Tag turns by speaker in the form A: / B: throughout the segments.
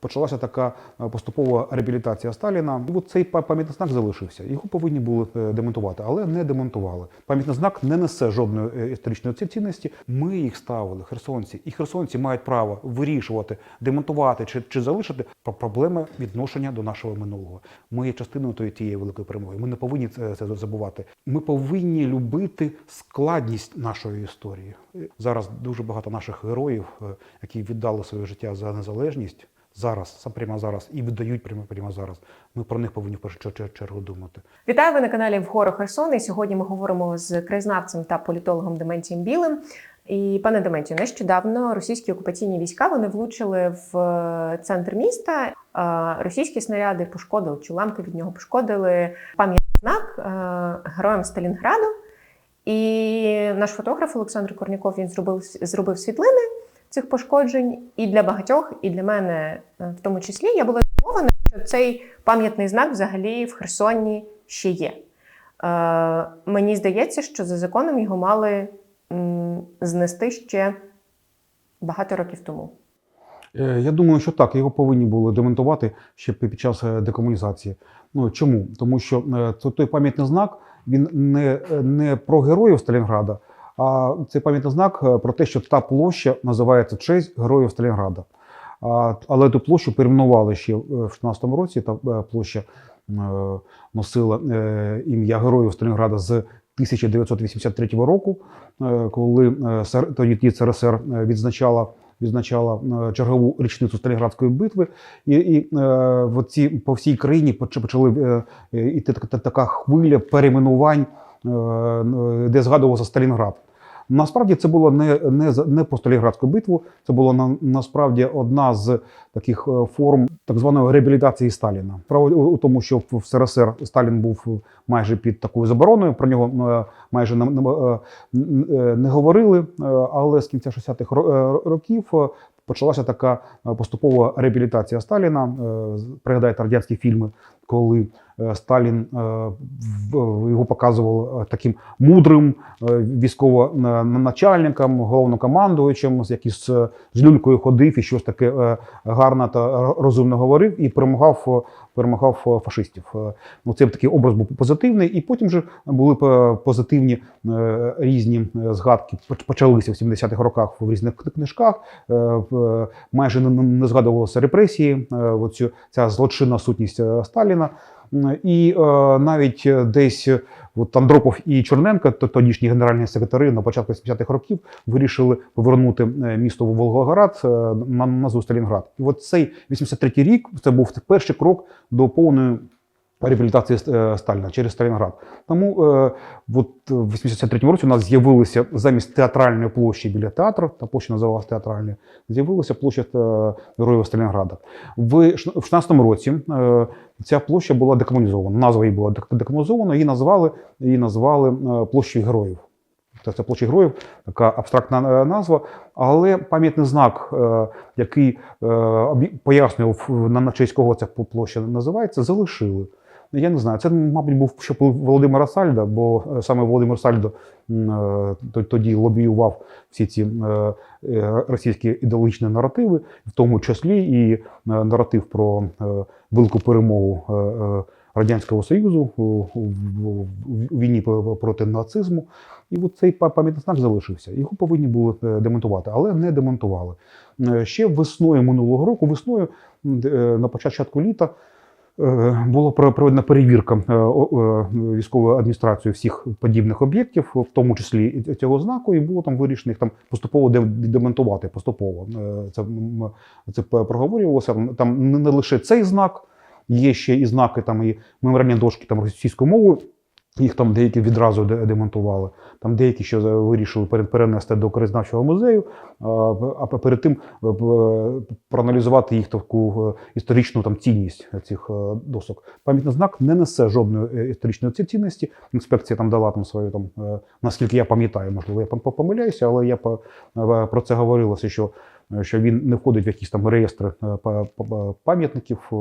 A: почалася така е, поступова реабілітація Сталіна. І от цей пам'ятний знак залишився. Його повинні були е, демонтувати, але не демонтували. Пам'ятний знак не несе жодної е, історичної цінності. Ми їх ставили, херсонці, і херсонці мають право вирішувати, демонтувати чи, чи залишити про проблеми відношення до нашого минулого. Ми є частиною тої тієї великої перемоги. Ми не повинні це, забувати. Ми повинні любити складність нашої історії. Зараз дуже багато наших героїв, які віддали своє життя за незалежність. Зараз, сам прямо зараз, і віддають прямо, прямо зараз. Ми про них повинні в першу чергу думати.
B: Вітаю ви на каналі Вгору Херсон. І сьогодні ми говоримо з краєзнавцем та політологом Дементієм Білим. І пане Дементію, нещодавно російські окупаційні війська вони влучили в е, центр міста. Е, Російські снаряди пошкодили, чи уламки від нього пошкодили пам'ятний знак е, героям Сталінграду. І наш фотограф Олександр Корняков він зробив зробив світлини цих пошкоджень. І для багатьох, і для мене е, в тому числі, я була здивована, що цей пам'ятний знак взагалі в Херсоні ще є. Е, мені здається, що за законом його мали м, знести ще багато років тому.
A: Е, Я думаю, що так, його повинні були демонтувати ще під час е, декомунізації. Ну чому? Тому що той пам'ятний знак він не, не про героїв Сталінграда, а цей пам'ятний знак е, про те, що та площа називається честь героїв Сталінграда. А, але ту площу перейменували ще в 16-му році. Та е, площа е, носила е, ім'я героїв Сталінграда з 1983 року, е, коли е, тоді СРСР е, відзначала відзначала е, чергову річницю Сталінградської битви, і, і е, в оці, по всій країні поч- почали е, е, іти така, хвиля перейменувань, е, е, де згадувався Сталінград. Насправді це було не, не, не про Сталінградську битву, це була на, насправді одна з таких е, форм так званої реабілітації Сталіна. Справа у, тому, що в, СРСР Сталін був майже під такою забороною, про нього е, майже не, не, е, не- говорили, е, але з кінця 60-х е, років е, почалася така е, поступова реабілітація Сталіна. Е, Пригадайте радянські фільми, коли е, Сталін е, його показував е, таким мудрим е, військово-начальником, головнокомандуючим, який з е, люлькою ходив і щось таке е, гарно та розумно говорив і перемагав, е, перемагав е, фашистів. Е, Ну, це такий образ був позитивний, і потім вже були е, позитивні е, різні е, згадки. Почалися в 70-х роках в різних книжках. Е, Майже не, згадувалося репресії, е, оцю, ця злочинна сутність е, Сталіна. І е, навіть е, десь е, от Андропов і Черненко, то- тодішні генеральні секретари на початку 70-х років, вирішили повернути місто місто Волгоград на назву Сталінград. І от цей 83-й рік це був перший крок до повної реабілітації е, Сталіна через Сталінград. Тому е, от в 83-му році у нас з'явилися замість театральної площі біля театру, та площа називалася театральною, з'явилася площа е, Героїв Сталінграда. В ш- 16-му році е, ця площа була декомунізована. Назва її була дек- декомунізована, її назвали, її назвали е, площею героїв. Це, площа героїв, така абстрактна е, назва, але пам'ятний знак, е, який е, пояснював на честь кого ця площа називається, залишили. Я не знаю, це, мабуть, був ще Володимира Сальда, бо е, саме Володимир Сальдо е, то- тоді лобіював всі ці е, російські ідеологічні наративи, в тому числі і наратив про велику перемогу Радянського Союзу у, війні проти нацизму. І от цей пам'ятний знак залишився. Його повинні були демонтувати, але не демонтували. Ще весною минулого року, весною на початку літа. Е, Була проведена перевірка військової о- е, військовою адміністрацією всіх подібних об'єктів, в тому числі цього знаку, і було там вирішено їх там поступово демонтувати. Поступово Е, це, це проговорювалося. Там не лише цей знак, є ще і знаки там і меморіальні дошки там російською мовою. Їх там деякі відразу демонтували. Там деякі ще вирішили перенести до краєзнавчого музею, а, перед тим е, проаналізувати їх таку е, історичну там цінність цих е, досок. Пам'ятний знак не несе жодної е, історичної цінності. Інспекція там дала там свою там, е, наскільки я пам'ятаю, можливо, я помиляюся, але я е, про це говорилося, що, е, що він не входить в якісь там реєстри е, па- па- пам'ятників. Е,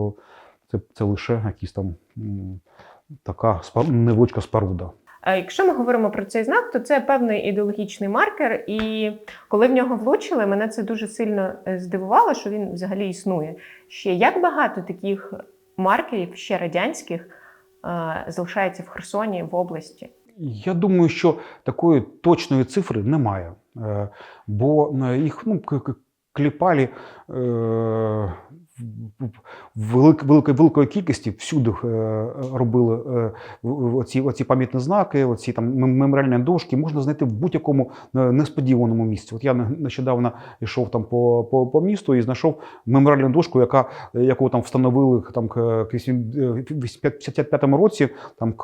A: Це, це лише якісь там така невеличка споруда.
B: Якщо ми говоримо про цей знак, то це певний ідеологічний маркер. І коли в нього влучили, мене це дуже сильно е, здивувало, що він взагалі існує. Ще як багато таких маркерів, ще радянських, е, залишається в Херсоні в області.
A: Я думаю, що такої точної цифри немає, Е, бо е, їх ну, к- великої, великої кількості всюди е, робили е, оці, оці пам'ятні знаки, оці там меморіальні дошки можна знайти в будь-якому е, несподіваному місці. От я нещодавно йшов там по, по, по місту і знайшов меморіальну дошку, яка, яку там встановили там, к к 85-му році, там к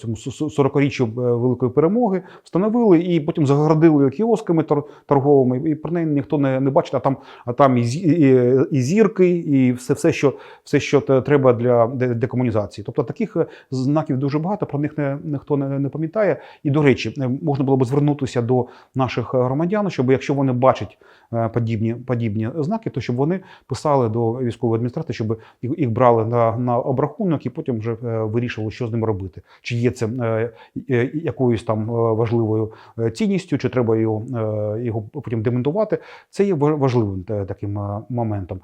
A: цьому 40-річчю е, Великої перемоги, встановили і потім загородили кіосками тор- торговими, і про неї ніхто не, не бачить, а там, а там і, і, і зірки, і все, все, що, все, що треба для декомунізації. Тобто таких е, знаків дуже багато, про них не, ніхто не, не пам'ятає. І, до речі, е, можна було б звернутися до наших е, громадян, щоб якщо вони бачать подібні, подібні знаки, то щоб вони писали до військової адміністрації, щоб їх, брали на, на обрахунок і потім вже вирішували, що з ними робити. Чи є це якоюсь там важливою цінністю, чи треба його, його потім демонтувати. Це є ва- важливим таким моментом.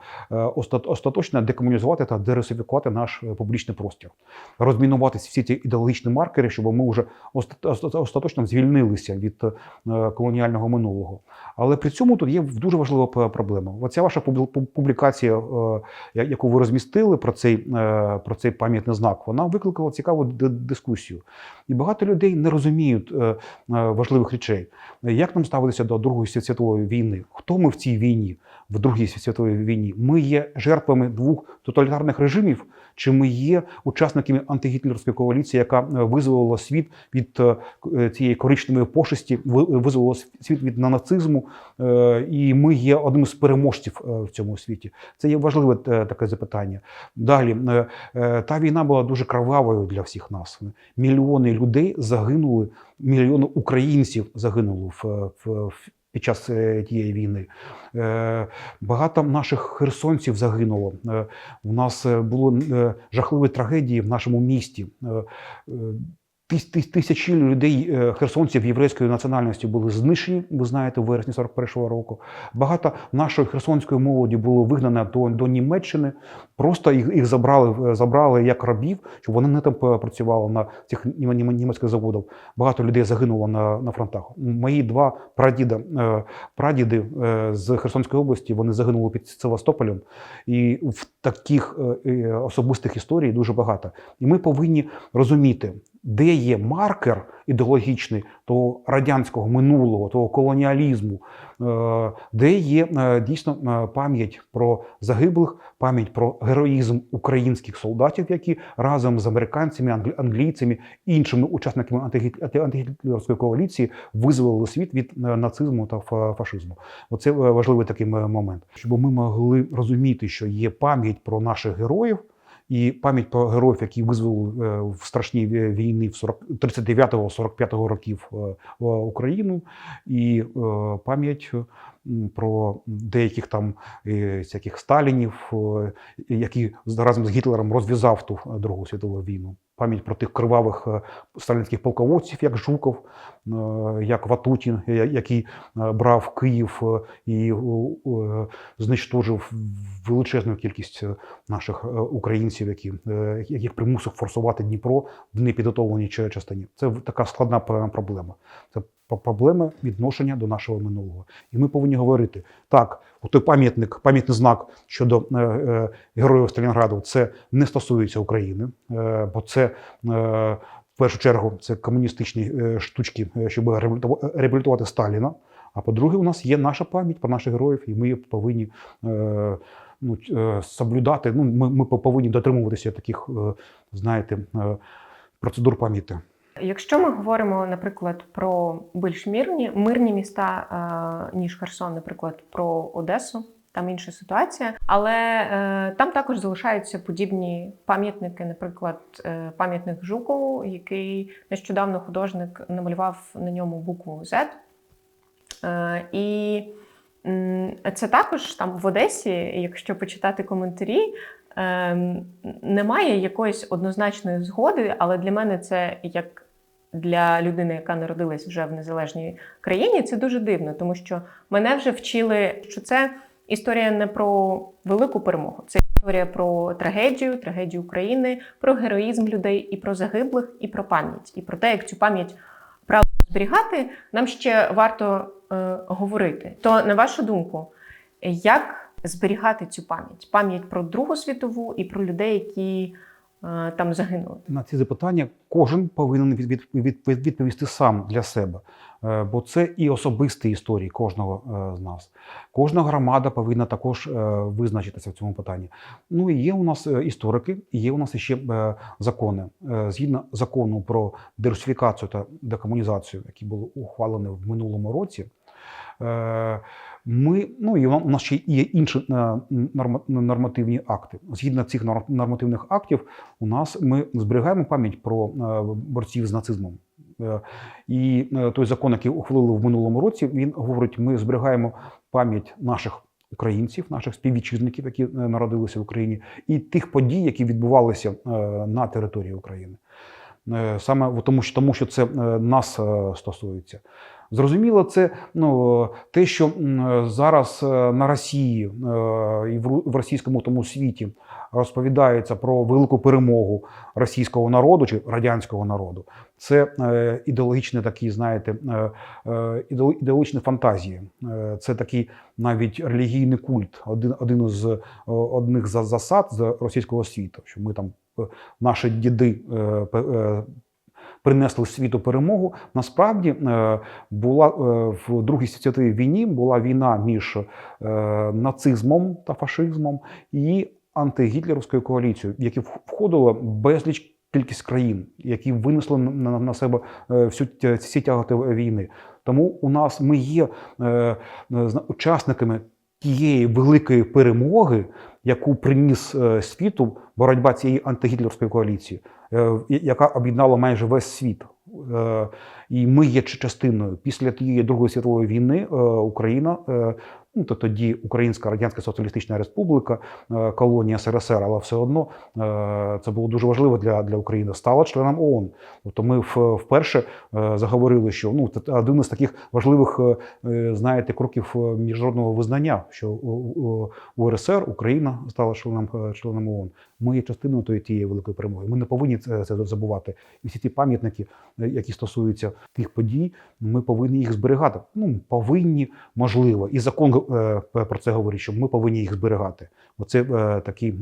A: Е, Остаточно декомунізувати та дерусифікувати наш е, публічний простір, розмінувати всі ці ідеологічні маркери, щоб ми вже оста- оста- остаточно звільнилися від е, колоніального минулого. Але при цьому тут є дуже важлива проблема. Оця ваша публікація, е, яку ви розмістили про цей, е, про цей пам'ятний знак, вона викликала цікаву дискусію. І багато людей не розуміють е, е, важливих речей. Як нам ставитися до Другої світової війни? Хто ми в цій війні, в Другій світовій війні? Ми є жертвами двох тоталітарних режимів, чи ми є учасниками антигітлерської коаліції, яка е, визволила світ від е, цієї коричневої пошесті, ви- визволила світ від нацизму, е, і ми є одним з переможців е, в цьому світі. Це є важливе е, таке запитання. Далі е, е, та війна була дуже кровавою для всіх нас. Мільйони людей загинули, мільйони українців загинули в, в під час е, тієї війни. Е, Багато наших херсонців загинуло. Е, У нас були е, жахливі трагедії в нашому місті. Тис- тис- Тисячі людей, е, херсонців єврейської національності були знищені, ви знаєте, в вересні 41-го року. Багато нашої херсонської молоді було вигнано до, до Німеччини. Просто їх, їх забрали, е, забрали як рабів, щоб вони не там е, працювали на цих нім- нім- німецьких заводах. Багато людей загинуло на, на фронтах. Мої два прадіда, прадіди з Херсонської області вони загинули під Севастополем. І в таких особистих історій дуже багато. І ми повинні розуміти, де є маркер ідеологічний того радянського минулого, того колоніалізму, е, де є е, дійсно е, пам'ять про загиблих, пам'ять про героїзм українських солдатів, які разом з американцями, англ- англійцями, іншими учасниками антигіт- антигітлерської коаліції визволили світ від нацизму та фа- фашизму. Оце важливий такий момент, щоб ми могли розуміти, що є пам'ять про наших героїв. І пам'ять про героїв, які визволили е, в страшній війни в 40 39-45 років е, Україну, і е, пам'ять про деяких там всяких Сталінів, які разом з Гітлером розв'язав ту Другу світову війну. Пам'ять про тих кривавих е, сталінських полководців, як Жуков, е, як Ватутін, який е, брав Київ і знищожив величезну кількість наших українців, які, яких примусив форсувати Дніпро в непідготовленій частині. Це така складна проблема. Це проблема відношення до нашого минулого. І ми повинні говорити так: той пам'ятник, пам'ятний знак щодо е, е, героїв Сталінграду, це не стосується України, е, бо це. Е, в першу чергу це комуністичні е, штучки, е, щоб реабілітувати- Сталіна. А по-друге, у нас є наша пам'ять про наших героїв, і ми повинні ну, соблюдати. Ну, ми, ми повинні дотримуватися таких, знаєте, процедур пам'яті.
B: Якщо ми говоримо, наприклад, про більш мирні, мирні міста, ніж Херсон, наприклад, про Одесу, там інша ситуація, але е, там також залишаються подібні пам'ятники, наприклад, е, пам'ятник Жукову, який нещодавно художник намалював на ньому букву Z. Е, і це також там в Одесі, якщо почитати коментарі, ем, немає якоїсь однозначної згоди, але для мене це як для людини, яка народилась вже в незалежній країні, це дуже дивно, тому що мене вже вчили, що це історія не про велику перемогу, це історія про трагедію, трагедію України, про героїзм людей і про загиблих, і про пам'ять, і про те, як цю пам'ять правильно зберігати, нам ще варто е, говорити. То, на вашу думку, як зберігати цю пам'ять? Пам'ять про Другу світову і про людей, які там загинули.
A: На ці запитання кожен повинен від- від- від- відповісти сам для себе, Е, бо це і особисті історії кожного е, з нас. Кожна громада повинна також е, визначитися в цьому питанні. Ну і є у нас е, історики, і є у нас ще е, закони. Е, Згідно закону про дерусифікацію та декомунізацію, який був ухвалений в минулому році. Ми, ну і у нас ще є інші е, нормативні акти. Згідно цих нормативних актів, у нас ми зберігаємо пам'ять про е, борців з нацизмом. Е, І той закон, який ухвалили в минулому році, він говорить: ми зберігаємо пам'ять наших українців, наших співвітчизників, які народилися в Україні, і тих подій, які відбувалися на території України. Саме тому, що тому, що це нас стосується. Зрозуміло, це ну, те, що зараз е, на Росії е, і в російському тому світі розповідається про велику перемогу російського народу чи радянського народу. Це е, ідеологічні такі, знаєте, ідео- ідеологічні фантазії. Це такий навіть релігійний культ, один, один е, одних засад з російського світу, що ми там наші діди принесли світу перемогу. Насправді е, була е, в Другій світовій війні була війна між е, нацизмом та фашизмом і антигітлерівською коаліцією, в яку входило безліч кількість країн, які винесли на, себе всю тя- всі тяготи війни. Тому у нас ми є е, учасниками тієї великої перемоги, яку приніс світу боротьба цієї антигітлерської коаліції, яка об'єднала майже весь світ. Е, І ми є частиною після тієї Другої світової війни. е, Україна, е, ну то тоді Українська Радянська Соціалістична Республіка, е, колонія СРСР, але все одно е, це було дуже важливо для, для України. Стала членом ООН. Тобто ми вперше е, заговорили, що ну це один із таких важливих, е, е, знаєте, кроків е, міжнародного визнання, що у- УРСР Україна стала членом е, членом ООН. Ми є частиною тої тієї великої перемоги. Ми не повинні це, забувати. І всі ті пам'ятники, е, які стосуються тих подій, ми повинні їх зберігати. Ну повинні, можливо, і закон е, про це говорить, що ми повинні їх зберігати. Оце е, такий,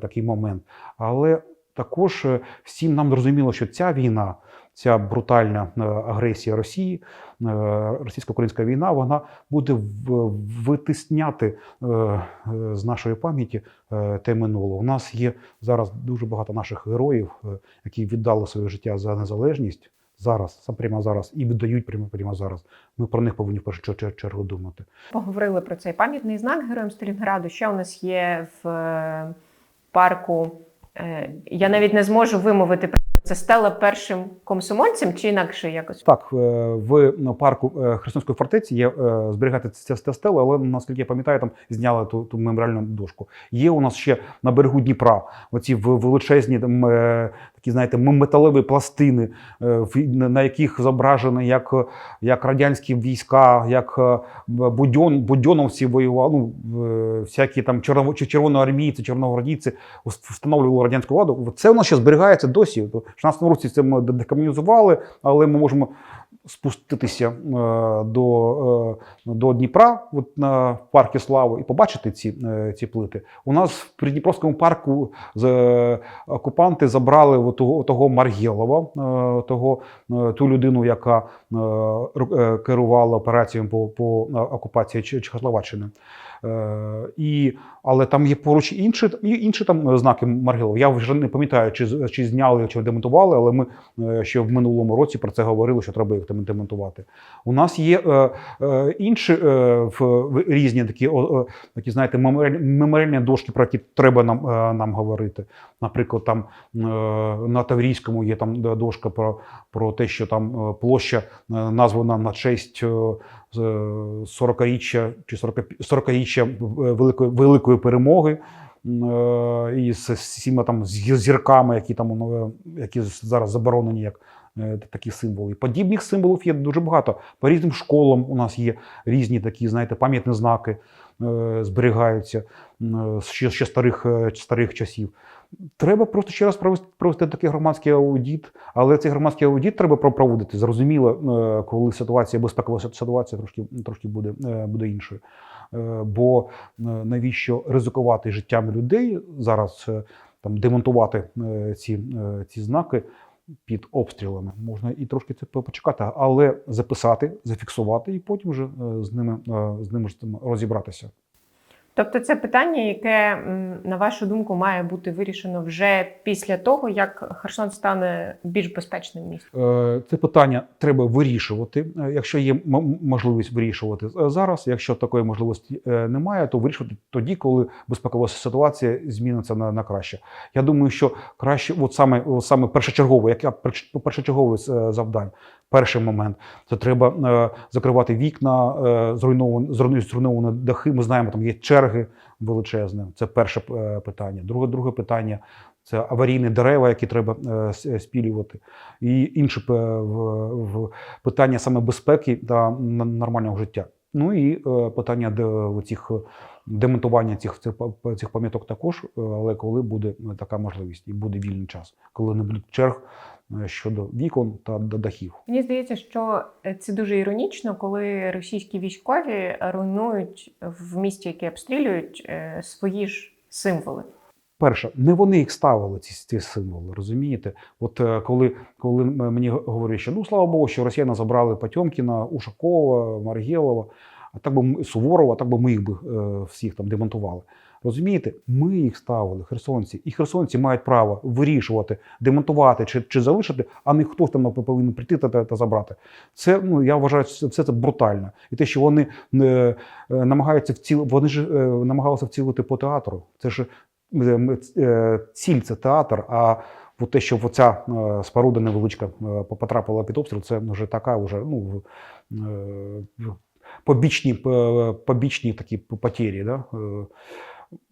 A: такий момент. Але також всім нам зрозуміло, що ця війна, ця брутальна е, агресія Росії, е, російсько-українська війна, вона буде витисняти е, з нашої пам'яті те минуле. У нас є зараз дуже багато наших героїв, які віддали своє життя за незалежність. Зараз, сам прямо зараз, і віддають прямо прямо зараз. Ми про них повинні в першу чергу думати.
B: Поговорили про цей пам'ятний знак героям Сталінграду. Ще у нас є в парку. Я навіть не зможу вимовити це стала першим комсомольцем чи інакше якось.
A: Так, е, в ну, парку е, Херсонської фортеці є е, зберігати ця стела, але наскільки я пам'ятаю, там зняли ту, ту меморіальну дошку. Є у нас ще на берегу Дніпра оці величезні там, такі, знаєте, металеві пластини, е, на яких зображено, як, як радянські війська, як е, будьон, будьоновці воювали, ну, всякі там черво- червоноармійці, чорногвардійці встановлювали радянську владу. Це нас ще зберігається досі. В 16 році це ми декомунізували, але ми можемо спуститися е, до, е, до Дніпра, от на в парку Слави, і побачити ці, е, ці плити. У нас в Придніпровському парку з, окупанти забрали от того, того Маргєлова, того, ту людину, яка керувала операцією по, по окупації Чехословаччини. Е, і, але там є поруч інші, інші там знаки Маргелова. Я вже не пам'ятаю, чи, чи зняли, чи демонтували, але ми е, ще в минулому році про це говорили, що треба їх дем- демонтувати. У нас є е, е, інші е, в, різні такі, о, такі знаєте, меморіальні, дошки, про які треба нам, е, нам говорити. Наприклад, там е, на Таврійському є там дошка про, про те, що там е, площа названа на честь е, 40-річчя чи 40 40-річчя е, великої, великої перемоги. е, І з всіма там зірками, які там е, які зараз заборонені як е, такі символи. Подібних символів є дуже багато. По різним школам у нас є різні такі, знаєте, пам'ятні знаки е, зберігаються ще, ще старих, е, старих часів. Треба просто ще раз провести, провести такий громадський аудит, але цей громадський аудит треба про- проводити зрозуміло, е, коли ситуація, безпекова ситуація трошки, трошки буде, е, буде іншою. Е, Бо навіщо ризикувати життями людей зараз, там демонтувати ці, ці знаки під обстрілами? Можна і трошки це почекати, але записати, зафіксувати і потім вже з ними, з ними розібратися.
B: Тобто це питання, яке, на вашу думку, має бути вирішено вже після того, як Херсон стане більш безпечним містом.
A: Е, Це питання треба вирішувати, е, якщо є можливість вирішувати е, зараз. Якщо такої можливості немає, то вирішувати тоді, коли безпекова ситуація зміниться на, на краще. Я думаю, що краще, от саме, от саме першочергове, яке першочергове завдань. Перший момент це треба е, закривати вікна, е, зруйновані зруйновані дахи. Ми знаємо, там є черги величезні. Це перше е, питання. Друге, друге питання це аварійні дерева, які треба спілювати. І інше в, питання саме безпеки та нормального життя. Ну і питання де, цих демонтування цих, цих, пам'яток також, але коли буде така можливість і буде вільний час, коли не буде черг щодо вікон та до дахів.
B: Мені здається, що е, це дуже іронічно, коли російські військові руйнують в місті, яке обстрілюють, е, свої ж символи.
A: Перше, не вони їх ставили, ці, ці символи, розумієте? От е, коли, коли мені говорять, що ну слава Богу, що росіяни забрали Потьомкіна, Ушакова, Маргєлова, а так би Суворова, так би ми їх би е, всіх там демонтували. Розумієте, ми їх ставили, херсонці, і херсонці мають право вирішувати, демонтувати чи, чи залишити, а не хтось там повинен прийти та, та, та забрати. Це ну я вважаю, це, це, це брутально. І те, що вони е, е, намагаються вціл, вони ж е, намагалися вцілити по театру. Це ж е, е, ціль це театр. А от те, що оця е, споруда невеличка е, потрапила під обстріл, це вже така вже ну, е, побічні, побічні такі потері. Да?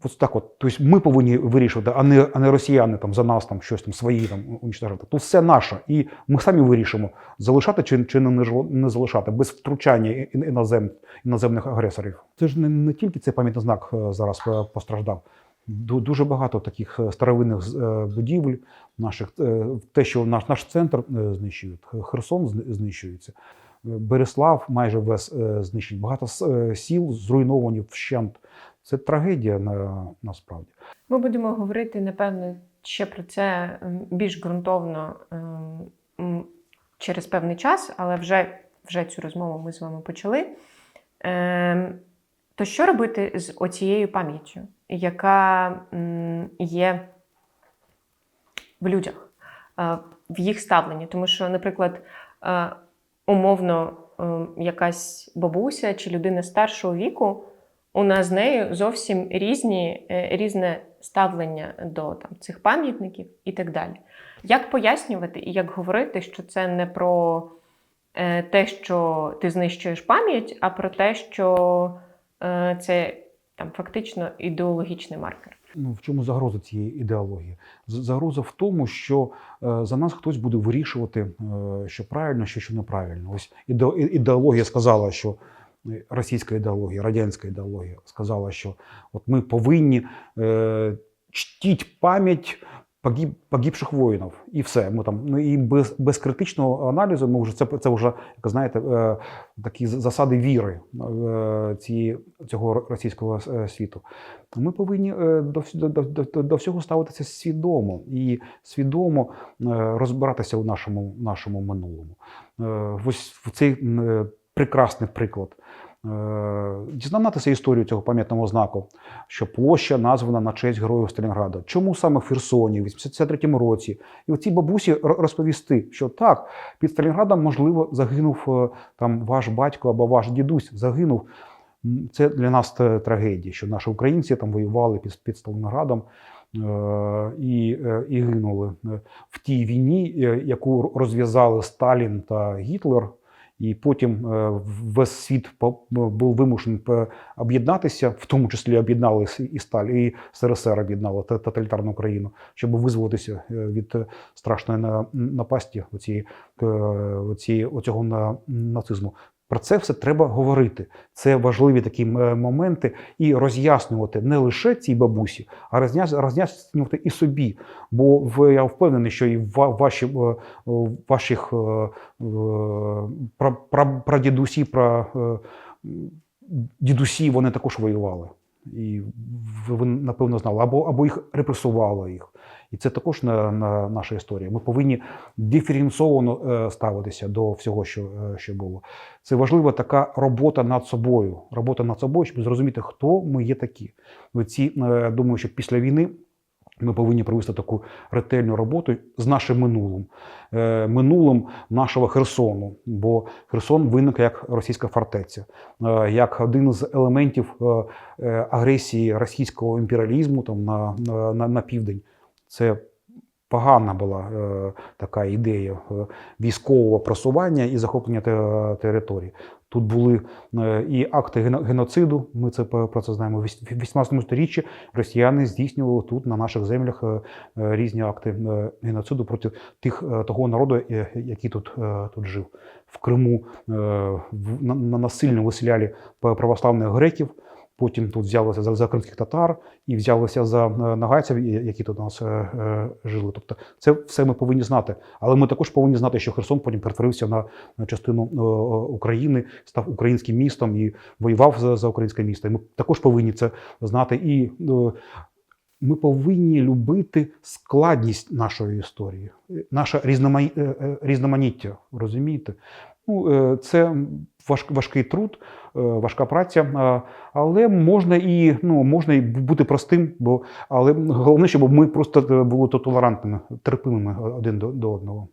A: Ось так от. Тобто ми повинні вирішувати, а не, а не росіяни там за нас там щось там свої там уничтожати. Тут все наше. І ми самі вирішимо, залишати чи, чи не, не залишати, без втручання ін- інозем, іноземних агресорів. Це ж не, не тільки цей пам'ятний знак е, зараз е, постраждав. Дуже багато таких е, старовинних будівель наших. Те, що наш, наш центр знищують, Херсон знищується. Береслав майже весь знищений. Багато сіл зруйновані вщент. Це трагедія на, насправді.
B: Ми будемо говорити, напевно, ще про це більш ґрунтовно ем, через певний час, але вже, вже цю розмову ми з вами почали. Ем, То що робити з оцією пам'яттю, яка є в людях, е, в їх ставленні? Тому що, наприклад, е, умовно, якась бабуся чи людина старшого віку, у нас з нею зовсім різні, е, різне ставлення до там, цих пам'ятників і так далі. Як пояснювати і як говорити, що це не про е, те, що ти знищуєш пам'ять, а про те, що е, це там фактично ідеологічний маркер?
A: Ну, в чому загроза цієї ідеології? Загроза в тому, що за нас хтось буде вирішувати, що правильно, що, що неправильно. Ось іде- ідеологія сказала, що російська ідеологія, радянська ідеологія сказала, що от ми повинні е, чтіть пам'ять погиб, погибших воїнів. І все. Ми там, ну, і без, без критичного аналізу ми вже це, це вже, як знаєте, е, такі засади віри е, цієї, цього російського е, світу. Ми повинні е, до, до, до, до всього ставитися свідомо і свідомо е, розбиратися у нашому, нашому минулому. Е, Ось в цей е, прекрасний приклад. Е, Дізнатися історію цього пам'ятного знаку, що площа названа на честь героїв Сталінграда. Чому саме в Херсоні, в 83-му році? І оцій бабусі розповісти, що так, під Сталінградом, можливо, загинув е, там ваш батько або ваш дідусь загинув. Це для нас трагедія, що наші українці там воювали під, під Сталінградом е, і, е, і гинули е, в тій війні, е, яку розв'язали Сталін та Гітлер, І потім е, весь світ був вимушений об'єднатися, в тому числі об'єдналися і Сталь, і СРСР об'єднала та- тоталітарну Україну, щоб визволитися е, від страшної на- напасті оцієї, е, оцієї, оцього на, нацизму. Про це все треба говорити. Це важливі такі моменти і роз'яснювати не лише цій бабусі, а роз'яснювати і собі. Бо я впевнений, що і ваші, е, ваших е, е, пра- пра- прадідусі, пра, е, дідусі, вони також воювали. І ви, напевно, знали, або, або їх репресувало їх. І це також на, на наша історія. Ми повинні диференційовано е, ставитися до всього, що, е, що було. Це важлива така робота над собою. Робота над собою, щоб зрозуміти, хто ми є такі. Оці, е, думаю, що після війни ми повинні провести таку ретельну роботу з нашим минулим, минулим нашого Херсону. Бо Херсон виник як російська фортеця, як один з елементів агресії російського імперіалізму там на, на, на південь. Це погана була е, така ідея е, військового просування і захоплення території. Тут були е, і акти гено- геноциду. Ми це про це знаємо. В в 18 сторіччі росіяни здійснювали тут на наших землях е, різні акти геноциду проти тих того народу, е, який тут, тут жив. В Криму в- на, на насильно виселяли православних греків. Потім тут взялися за, за кримських татар і взялися за е, нагайців, які тут у нас е, е, жили. Тобто, це все ми повинні знати. Але ми також повинні знати, що Херсон потім перетворився на, частину України, став українським містом і воював за, за українське місто. І ми також повинні це знати. І ми повинні любити складність нашої історії, наше різномані- різноманіття. Розумієте? Ну, е, це важ, важкий труд, е, важка праця, е, але можна і ну можна і бути простим, бо але головне, щоб ми просто були толерантними, терпимими один до одного.